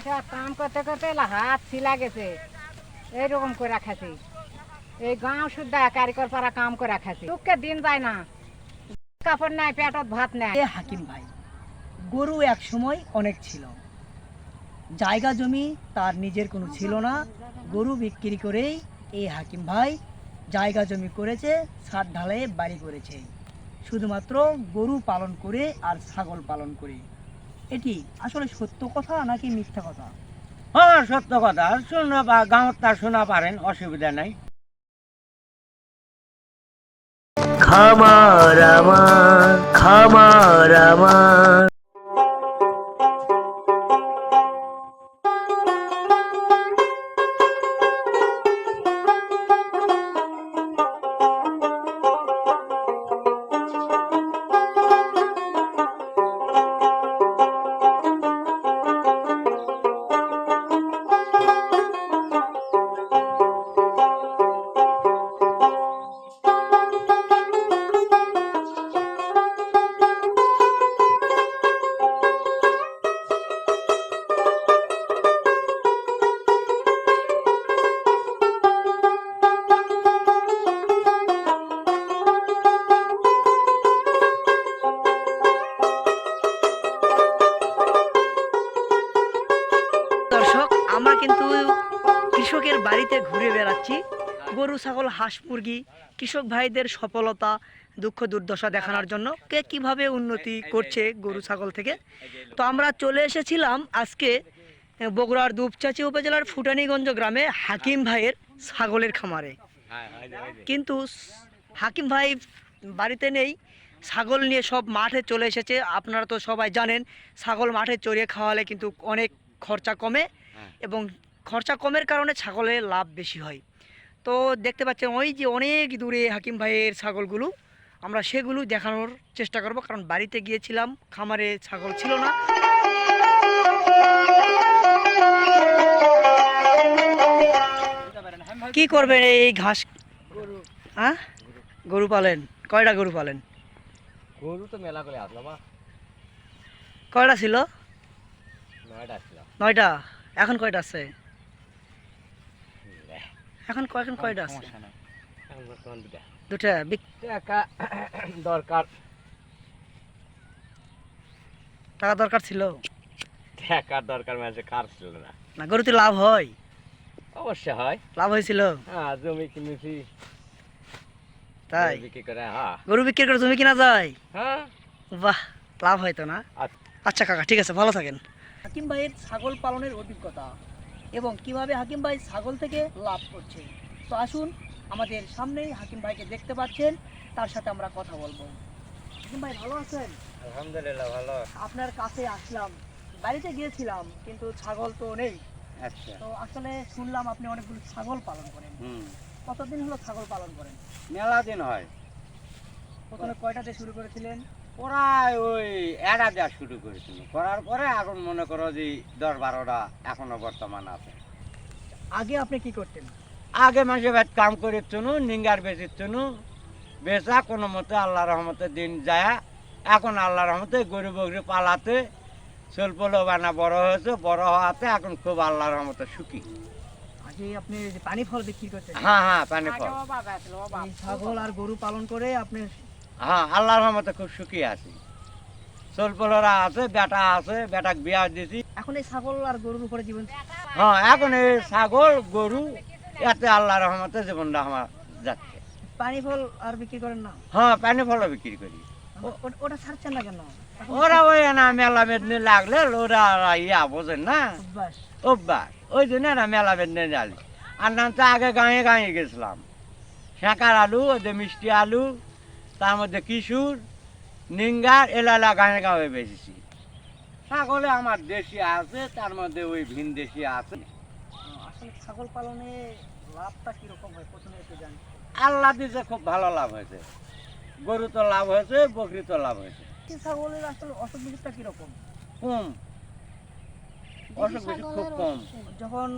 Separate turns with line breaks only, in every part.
আচ্ছা কাম করতে করতে হাত গেছে। এইরকম করে এই গাঁও পাড়া কাম করে টুককে দিন যায় না। কাপড় পেটত ভাত
হাকিম ভাই, গরু এক সময় অনেক ছিল। জায়গা জমি তার নিজের কোনো ছিল না। গরু বিক্রি করেই এই হাকিম ভাই জায়গা জমি করেছে ছাদ ঢালে বাড়ি করেছে। শুধুমাত্র গরু পালন করে আর ছাগল পালন করে। এটি আসলে সত্য কথা নাকি মিথ্যা কথা?
হ্যাঁ সত্য কথা। শোনা বা গাঁৱত তার শোনা পারেন অসুবিধা নাই।
খামার আমার খামার আমার।
বাড়িতে ঘুরে বেড়াচ্ছি। গরু ছাগল হাঁস মুরগি কৃষক ভাইদের সফলতা দুঃখ দুর্দশা দেখানোর জন্য কে কীভাবে উন্নতি করছে গরু ছাগল থেকে। তো আমরা চলে এসেছিলাম আজকে বগুড়ার দুপচাচি উপজেলার ফুটানীগঞ্জ গ্রামে হাকিম ভাইয়ের ছাগলের খামারে। কিন্তু হাকিম ভাই বাড়িতে নেই ছাগল নিয়ে সব মাঠে চলে এসেছে। আপনারা তো সবাই জানেন ছাগল মাঠে চড়িয়ে খাওয়ালে কিন্তু অনেক খরচা কমে এবং খরচা কমের কারণে ছাগলের লাভ বেশি হয়। তো দেখতে পাচ্ছেন ওই যে অনেক দূরে হাকিম ভাইয়ের ছাগলগুলো আমরা সেগুলো দেখানোর চেষ্টা করব। কারণ বাড়িতে গিয়েছিলাম খামারে ছাগল ছিল না। কি করবেন এই ঘাস? হ্যাঁ? গরু পালেন? কয়টা গরু পালেন?
গরু তো মেলা করে আসলো মা।
কয়টা ছিল?
নয়টা আসছিল
নয়টা? এখন কয়টা আছে? এখন কয়খন কয়টা আছে?
দুটা। টাকা দরকার।
টাকা দরকার ছিল?
টাকার দরকার মাঝে কার ছিল না।
না গরুতে লাভ হয়?
অবশ্যই হয়।
লাভ হয়েছিল?
হ্যাঁ জমি কিনেছি।
তাই?
বিক্রি করে হ্যাঁ।
গরু বিক্রি করে জমি কিনা যায়?
হ্যাঁ।
বাহ লাভ হয় তো না।
আচ্ছা।
আচ্ছা কাকা ঠিক আছে ভালো থাকেন। হাকিম ভাইয়ের ছাগল পালনের অভিজ্ঞতা। এবং কীভাবে হাকিম ভাই ছাগল থেকে লাভ করছে। তো আসুন আমাদের সামনেই হাকিম ভাইকে দেখতে পাচ্ছেন তার সাথে আমরা কথা বলব। হাকিম ভাই ভালো আছেন?
আলহামদুলিল্লাহ ভালো।
আপনার কাছে আসলাম। বাড়িতে গিয়েছিলাম কিন্তু ছাগল তো নেই।
আচ্ছা।
তো আসলে শুনলাম আপনি অনেকগুলো ছাগল পালন করেন। কতদিন হলো ছাগল পালন করেন?
মেলা দিন হয়।
প্রথমে কয়টাতে শুরু করেছিলেন?
প্রায় ওই এরা দেওয়া শুরু করেছিল করার পরে এখন মনে করো যে দশ বারোটা এখনও বর্তমান আছে।
আগে আপনি কি করতেন?
আগে মাসে ভাত কাম করে চুনু নিঙ্গার বেচির চুনু বেচা কোনো মতে আল্লাহ রহমতে দিন যায়। এখন আল্লাহ রহমতে গরু বগরি পালাতে চলপলো বানা বড় হয়েছে বড় হওয়াতে এখন খুব আল্লাহ রহমতে সুখী।
আগে আপনি পানি ফল বিক্রি করতেন?
হ্যাঁ হ্যাঁ পানি ফল।
ছাগল আর গরু পালন করে আপনি
হ্যাঁ আল্লাহ রহমতে খুব সুখী আছি। চলপলোরা আছে বেটা আছে বেটাক বিয়া দিছি।
এখন এই ছাগল আর গরুর উপরে জীবন
হ্যাঁ এখন এই ছাগল গরু এতে আল্লাহ রহমতে জীবনটা আমার যাচ্ছে।
পানি ফল আর বিক্রি করেন না?
হ্যাঁ পানি ফলও বিক্রি করি।
ওটা ছাড়ছেন না কেন?
ওরা ওই না মেলা বেদনে লাগলে ওরা ইয়া বোঝেন না?
অভ্যাস।
ওই জন্য না মেলা বেদনে জালি আর না তো আগে গাঁয়ে গাঁয়ে গেছিলাম। শাঁকার আলু ওই যে মিষ্টি আলু তার মধ্যে কিশোর নিঙ্গার এলালা গাঁয়ে গাঁয়ে বেচেছি। ছাগলে আমার দেশি আছে তার মধ্যে ওই ভিন দেশি আছে।
আসলে ছাগল পালনে লাভটা কীরকম হয় প্রথমে একটু জানি।
আল্লাহ দিছে খুব ভালো লাভ হয়েছে। গরু তো লাভ হয়েছে বকরি তো লাভ হয়েছে।
ছাগলের আসলে অসুখ বিসুখটা কীরকম?
কম। অসুখ বিসুখ খুব কম।
যখন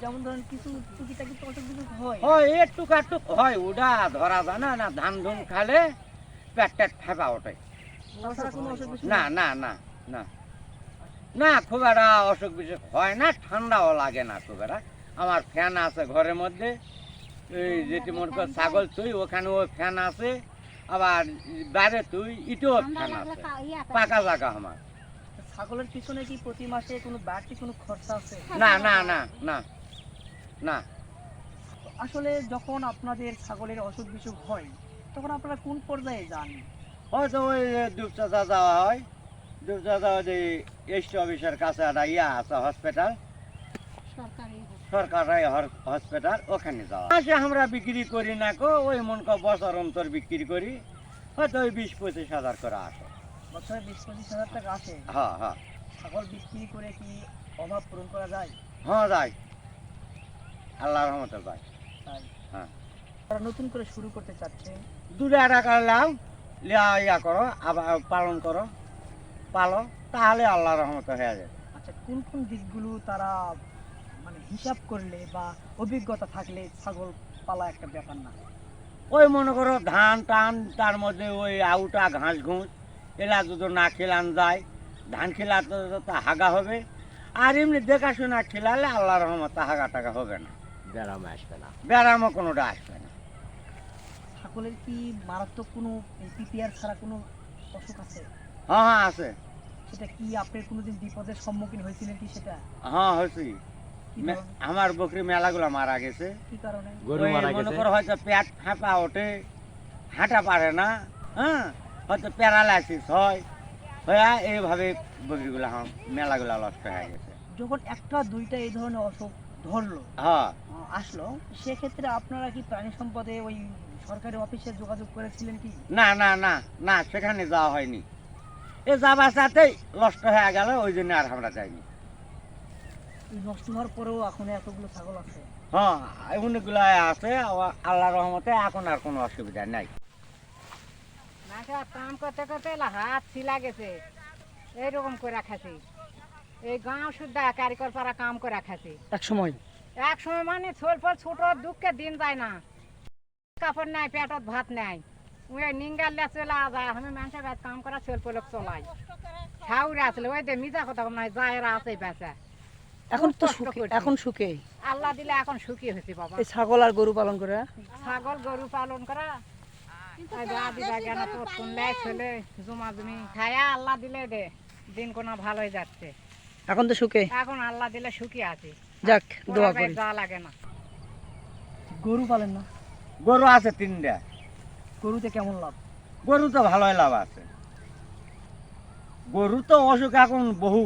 যেমন ধরেন কিছু টুকিটাকি অসুখ বিসুখ হয়।
হয় একটু কাটুক হয় ওটা ধরা যায় না না ধান ধুন খালে পেট টেট ফেপা ওঠে।
অসুখ বিসুখ
না না না না। না খুব একটা অসুখ বিসুখ হয় না ঠান্ডাও লাগে না খুব একটা। আমার ফ্যান আছে ঘরের মধ্যে। এই যেটি মনে কর ছাগল তুই ওখানে ওই ফ্যান আছে। আবার বাইরে তুই ইটেও ফ্যান আছে। পাকা জায়গা আমার।
ছাগলের পিছনে কি প্রতি মাসে কোনো বাড়তি কোনো খরচা আছে?
না না না না না।
আসলে যখন আপনাদের ছাগলের অসুখ বিসুখ হয় তখন আপনারা কোন পর্যায়ে যান?
হয়তো ওই দুপচাচা যাওয়া হয়। দুপচাচা ওই এসটি অফিসের কাছে একটা ইয়া আছে হসপিটাল সরকারি হসপিটাল ওখানে যাওয়া। আসে আমরা বিক্রি করি না কো ওই মন কো বছর অন্তর বিক্রি করি। হয়তো ওই বিশ পঁচিশ হাজার করে আসে।
বছরে বিশ পঁচিশ হাজার টাকা আসে?
হ্যাঁ হ্যাঁ।
ছাগল বিক্রি করে কি অভাব পূরণ করা যায়?
হ্যাঁ যাই আল্লাহর রহমতে
তাই।
হ্যাঁ।
তারা নতুন করে শুরু করতে চাচ্ছেন
দুটা টাকা লাও লিয়া ইয়া করো আবার পালন করো পালো তাহলে আল্লাহর রহমতে হয়ে যাবে।
আচ্ছা কোন কোন দিকগুলো তারা মানে হিসাব করলে বা অভিজ্ঞতা থাকলে ছাগল পালা একটা ব্যাপার না?
ওই মনে করো ধান টান তার মধ্যে ওই আউটা ঘাস ঘুষ এলা যদি না খেলান যায়। ধান খেলাতে তো হাগা হবে। আর এমনি দেখাশোনা খেলালে আল্লাহ রহমতে হাগা টাকা হবে না।
ব্যারাম আসবে না।
ব্যারামও কোনোটা আসবে না।
ছাগলের কি মারাত্মক কোনো পিপিআর ছাড়া কোনো অসুখ আছে?
হ্যাঁ হ্যাঁ আছে।
সেটা কি আপনি কোনোদিন বিপদের সম্মুখীন হয়েছিলেন কি সেটা?
হ্যাঁ হয়েছি? আমার বকরি মেলাগুলো মারা গেছে।
কি কারণে?
গরু মারা
মনে
গেছে।
করো হয়তো পেট ফাঁপা ওঠে হাঁটা পারে না হ্যাঁ? হয়তো প্যারালাইসিস হয় হয়ে এইভাবে বকরিগুলো আমার মেলাগুলো নষ্ট হয়ে গেছে।
যখন একটা দুইটা এই ধরনের অসুখ ধরলো
হ্যাঁ।
আসলো সেক্ষেত্রে আপনারা কি প্রাণী সম্পদে ওই সরকারি অফিসে যোগাযোগ করেছিলেন কি?
না না না না সেখানে যাওয়া হয়নি। এ যাবার সাথেই নষ্ট হয়ে গেল ওই জন্য আর আমরা যাইনি।
নষ্ট হওয়ার পরেও এখন এতগুলো ছাগল আছে?
হ্যাঁ অনেকগুলো আছে আল্লাহ রহমতে এখন আর কোনো অসুবিধা নাই।
কাম করতে করতে হাত ছিলা গেছে। এইরকম করে খাসি এই গাঁও শুদ্ধা কারিকর পাড়া কাম করে খাসি
এক সময়?
এক সময় মানে ছোল ফল ছোট দুঃখে দিন যায় না। কাপড় নাই পেটত ভাত নাই। ওই নিঙ্গাল চলে যায় আমি মানুষের কাছে কাম করা ছোল ফলক চলাই। ছাউরে আসলে ওই দে মিজা কথা নাই যায় আছে বেচা।
এখন তো সুখে এখন সুখে।
আল্লাহ দিলে এখন সুখী হয়েছি বাবা।
এই ছাগল আর গরু পালন করে?
ছাগল গরু পালন করা। জমা জমি। খায়া আল্লাহ দিলে দে দিন কোনা ভালো যাচ্ছে।
এখন তো সুখে?
এখন আল্লাহ দিলে সুখী আছি।
যাক দোয়া করি।
যা লাগে না।
গরু পালেন না?
গরু আছে তিনটা।
গরুতে কেমন লাভ?
গরু তো ভালোই লাভ আছে। গরু তো অসুখ এখন বহু।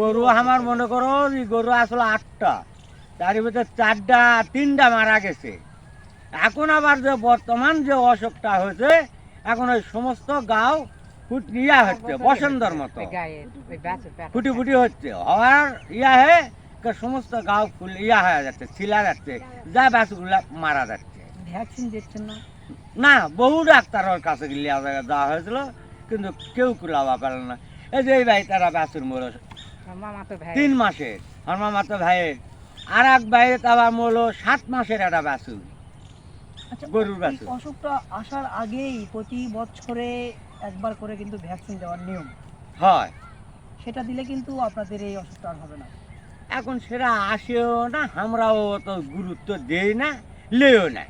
গরু আমার মনে করো গরু আসলে আটটা। তার ভিতরে চারটা তিনটা মারা গেছে। এখন আবার যে বর্তমান যে অসুখটা হয়েছে এখন ওই সমস্ত গাও ফুট ইয়া হচ্ছে বসন্তর মতো। ফুটি ফুটি হচ্ছে। হওয়ার ইয়া হে সমস্ত গাও ফুল ইয়া হয়ে যাচ্ছে ছিলা যাচ্ছে যা ব্যাসগুলা মারা যাচ্ছে।
ভ্যাকসিন দিচ্ছেন না?
না বহু ডাক্তারের কাছে গিয়ে যাওয়া হয়েছিল কিন্তু কেউ কুলাবা পারল না। এই যে এই ভাই তারা ব্যাসুর মরো তিন মাসের আমার মামা তো ভাইয়ের। আর এক ভাইয়ের আবার মূলো সাত মাসের একটা বাছুর
আচ্ছা
গরুর বাছুর
অসুখটা আসার আগেই প্রতি বছরে একবার করে কিন্তু ভ্যাকসিন দেওয়ার নিয়ম।
হয়।
সেটা দিলে কিন্তু আপনাদের এই অসুখটা আর হবে না।
এখন সেটা আসেও না আমরাও অত গুরুত্ব দেই না লেও না।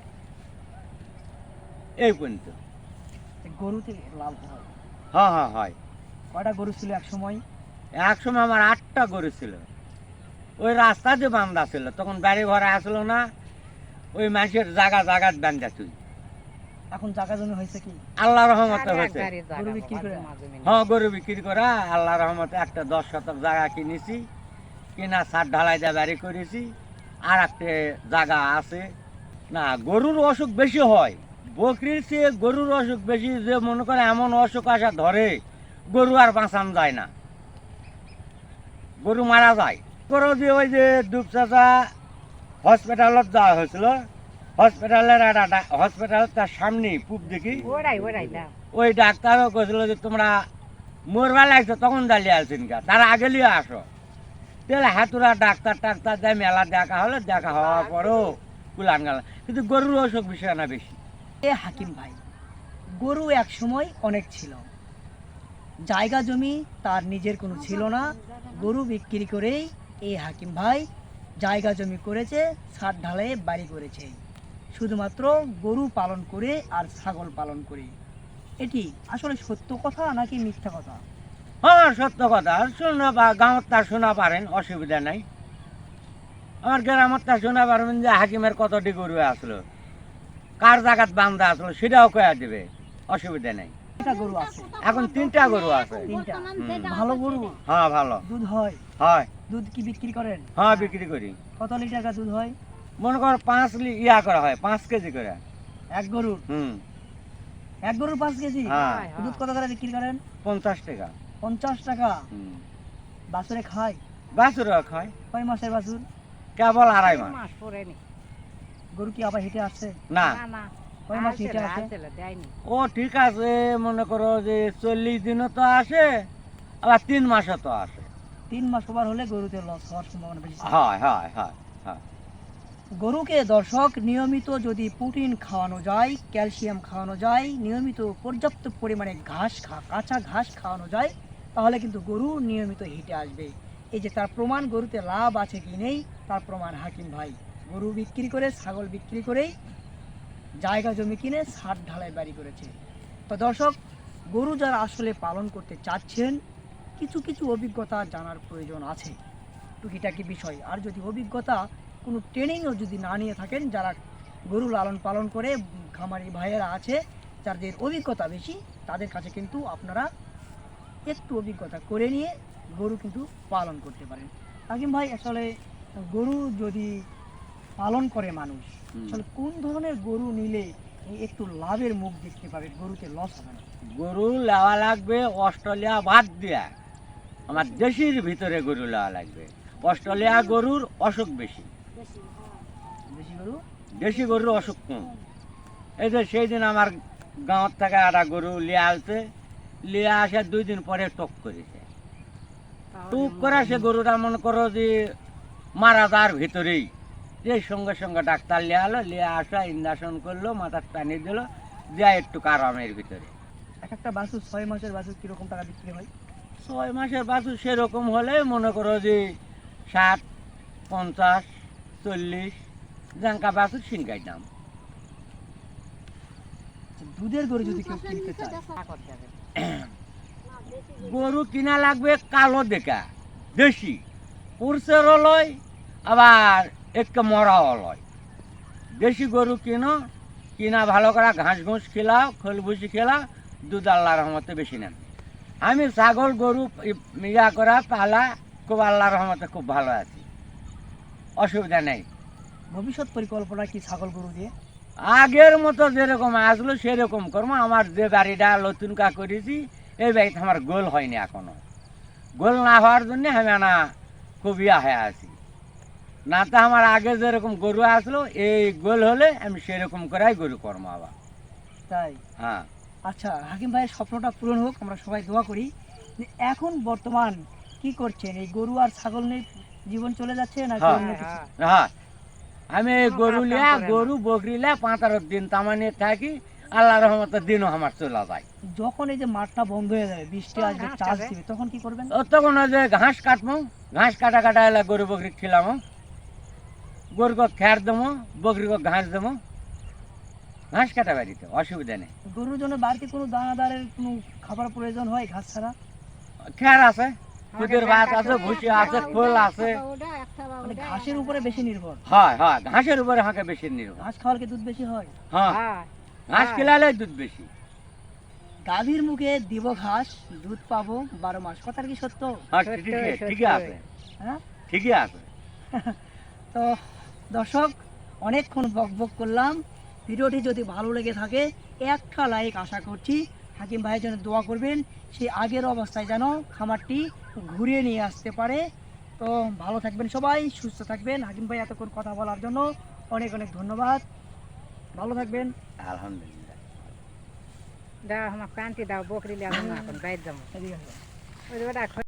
এই পর্যন্ত।
গরুতে লাভ হয়।
হ্যাঁ হ্যাঁ হয়।
কয়টা গরু ছিল এক সময়
এক সময় আমার আটটা গরু ছিল। ওই রাস্তা যে বান্ধা ছিল তখন বাড়ি ঘরে আসলো না ওই মানুষের জায়গা জায়গা বান্ধা তুই।
এখন জায়গা জমি হয়েছে কি?
আল্লাহ রহমতে হয়েছে।
বিক্রি করে?
হ্যাঁ গরু বিক্রি করা আল্লাহ রহমতে একটা দশ শতক জায়গা কিনেছি। কিনা সার ঢালাই দিয়ে বাড়ি করেছি আর একটা জায়গা আছে। না গরুর অসুখ বেশি হয়। বকরির চেয়ে গরুর অসুখ বেশি যে মনে করে এমন অসুখ আসা ধরে গরু আর বাঁচান যায় না। গরু মারা যায়। গরু যে ওই যে দুপচাচা হসপিটালত যাওয়া হয়েছিল। হসপিটালের একটা হসপিটাল তার সামনে পূব দেখি ওই ডাক্তারও কইছিল যে তোমরা মরবা লাগছে তখন দাঁড়িয়ে আছেন কা তারা আগে লিয়ে আসো। তাহলে হাতুরা ডাক্তার টাক্তার দেয়, মেলা দেখা হলো দেখা হওয়ার পরও কুলান গেল। কিন্তু গরুর অসুখ বিষয় না বেশি।
এ হাকিম ভাই, গরু এক সময় অনেক ছিল। জায়গা জমি তার নিজের কোনো ছিল না। গরু বিক্রি করেই এই হাকিম ভাই জায়গা জমি করেছে, ছাদ ঢালে বাড়ি করেছে। শুধুমাত্র গরু পালন করে আর ছাগল পালন করে। এটি আসলে সত্য কথা নাকি মিথ্যা কথা?
হ্যাঁ সত্য কথা শোনা বা গাঁৱত তা শোনা পারেন অসুবিধা নাই। আমার গ্রামত তা শোনা পারবেন যে হাকিমের কতটি গরু আসলো কার জায়গাত বান্ধা আসলো সেটাও কয়া দিবে অসুবিধা নেই।
এটা গরু আছে।
এখন তিনটা গরু আছে।
তিনটা। ভালো গরু?
হ্যাঁ ভালো।
দুধ হয়?
হয়।
দুধ কি বিক্রি করেন?
হ্যাঁ বিক্রি করি।
কত লিটার টাকা দুধ হয়?
মনে কর পাঁচ লি- ইয়া করা হয় পাঁচ কেজি করে।
এক গরুর?
হুম।
এক গরুর পাঁচ কেজি?
হ্যাঁ।
দুধ কত করে বিক্রি করেন?
পঞ্চাশ টাকা।
পঞ্চাশ টাকা। খায়
বাছুর খায়।
কয় মাসের বাছুর?
কেবল আড়াই মাস।
মাস পরে নি
গরু কি আবার হেঁটে আসছে?
না।
না না।
কয় মাস হেঁটে
আসলে,
আসে
আসলে, দেয়নি।
ও ঠিক আছে মনে করো যে চল্লিশ দিনও তো আসে আবার তিন মাসও তো আসে।
তিন মাস ওভার হলে গরুতে লস হওয়ার সম্ভাবনা বেশি।
হয় হয় হয় হয়।
গরুকে দর্শক নিয়মিত যদি প্রোটিন খাওয়ানো যায় ক্যালসিয়াম খাওয়ানো যায় নিয়মিত পর্যাপ্ত পরিমাণে ঘাস খা কাঁচা ঘাস খাওয়ানো যায় তাহলে কিন্তু গরু নিয়মিত হেঁটে আসবে। এই যে তার প্রমাণ গরুতে লাভ আছে কি নেই, তার প্রমাণ হাকিম ভাই। গরু বিক্রি করে, ছাগল বিক্রি করেই জায়গা জমি কিনে ছাদ ঢালাই বাড়ি করেছে। তো দর্শক, গরু যারা আসলে পালন করতে চাচ্ছেন, কিছু কিছু অভিজ্ঞতা জানার প্রয়োজন আছে। টুকিটাকি বিষয়। আর যদি অভিজ্ঞতা কোনো ট্রেনিংও যদি না নিয়ে থাকেন, যারা গরু লালন পালন করে, খামারি ভাইয়েরা আছে, যাদের অভিজ্ঞতা বেশি, তাদের কাছে কিন্তু আপনারা একটু অভিজ্ঞতা করে নিয়ে গরু কিন্তু পালন করতে পারেন। হাকিম ভাই আসলে গরু যদি পালন করে মানুষ। আসলে কোন ধরনের গরু নিলে একটু লাভের মুখ দেখতে পাবে? গরুতে লস হবে না।
গরু লেওয়া লাগবে অস্ট্রেলিয়া বাদ দিয়া। আমার দেশির ভিতরে গরু লেওয়া লাগবে। অস্ট্রেলিয়া গরুর অসুখ বেশি।
বেশি গরু?
দেশি গরুর অসুখ কম। এই যে সেই দিন আমার গাঁৱত থেকে একটা গরু লিয়ে আসছে লিয়ে আসে দুই দিন পরে টক করেছে টুক করে সে গরুটা মনে করো যে মারা যাওয়ার ভিতরেই যে সঙ্গে সঙ্গে ডাক্তার লিয়ে আলো লিয়ে আসা ইঞ্জেকশন করল মাথার টানি দিল যা একটু আরামের ভিতরে
এক একটা বাছুর ছয় মাসের বাছুর কীরকম টাকা বিক্রি হয়
ছয় মাসের বাছুর সেরকম হলে মনে করো যে ষাট পঞ্চাশ চল্লিশ জাঙ্কা বাছুর সিনকাই দাম
আচ্ছা, দুধের গরু যদি কেউ কিনতে চায়।
গরু কিনা লাগবে কালো দেখা দেশি। পুরুষেরও লয়, আবার একটু মরাও লয়। দেশি গরু কিনো, কিনা ভালো করে ঘাস ঘুষ খেলাও, খোল ভুসি খেলাও, দুধ আল্লাহর রহমতে বেশি নেন। আমি ছাগল গরু ইয়া করা পালা, খুব আল্লাহর রহমতে খুব ভালো আছি। অসুবিধা নেই।
ভবিষ্যৎ পরিকল্পনা কি ছাগল গরু দিয়ে?
আগের মতো যেরকম আসলো সেরকম করব। আমার যে বাড়িটা নতুন কা করেছি এই বাড়িতে আমার গোল হয়নি এখনও। গোল না হওয়ার জন্য আমি না খুব হয়ে আছি। না তো আমার আগে যেরকম গরু আসলো এই গোল হলে আমি সেরকম করাই গরু কর্ম আবার।
তাই?
হ্যাঁ।
আচ্ছা হাকিম ভাইয়ের স্বপ্নটা পূরণ হোক আমরা সবাই দোয়া করি এখন বর্তমান কি করছেন? এই গরু আর ছাগল নিয়ে জীবন চলে যাচ্ছে না
হ্যাঁ।
অন্য কিছু
হ্যাঁ,
হ্যাঁ আমি এই গরু লিয়া। গরু বকরি লিয়া পাঁতারো দিন তামানে থাকি আল্লাহ রহমতে দিনও আমার চলে যায়
যখন এই যে মাঠটা বন্ধ হয়ে যাবে বৃষ্টি আসবে চাষ দিবে তখন কি করবেন?
ও তখন ওই যে ঘাস কাটবো ঘাস কাটা কাটা এলে গরু বকরি খিলাম গরুকে খ্যার দেবো বকরিকে ঘাস দেবো ঘাস কাটা বাড়িতে অসুবিধা নেই।
গরুর জন্য বাড়িতে কোনো দানাদারের কোনো খাবার প্রয়োজন হয় ঘাস ছাড়া?
খ্যার আছে খুদের ভাত আছে ভুসি আছে খোল আছে।
মানে ঘাসের উপরে বেশি নির্ভর।
হয় হয় ঘাসের উপরে হাঁকে বেশি নির্ভর।
ঘাস খাওয়ার কি দুধ বেশি হয়?
হ্যাঁ।
হ্যাঁ,
ঘাস খিলালে দুধ বেশি।
গাভীর মুখে দিব ঘাস দুধ পাবো বারো মাস। কথার কি সত্য?
হ্যাঁ ঠিকই ঠিকই আছে
হ্যাঁ?
ঠিকই আছে।
তো দর্শক অনেকক্ষণ বক বক করলাম। ভিডিওটি যদি ভালো লেগে থাকে একটা লাইক আশা করছি। হাকিম ভাইয়ের জন্য দোয়া করবেন। সেই আগের অবস্থায় যেন খামারটি ঘুরিয়ে নিয়ে আসতে পারে। তো ভালো থাকবেন সবাই সুস্থ থাকবেন। হাকিম ভাই এতক্ষণ কথা বলার জন্য অনেক অনেক ধন্যবাদ। ভালো থাকবেন।
আলহামদুলিল্লাহ।
দাও আমার কান্তি দাও বকরি লিয়া এখন বাইর যাব।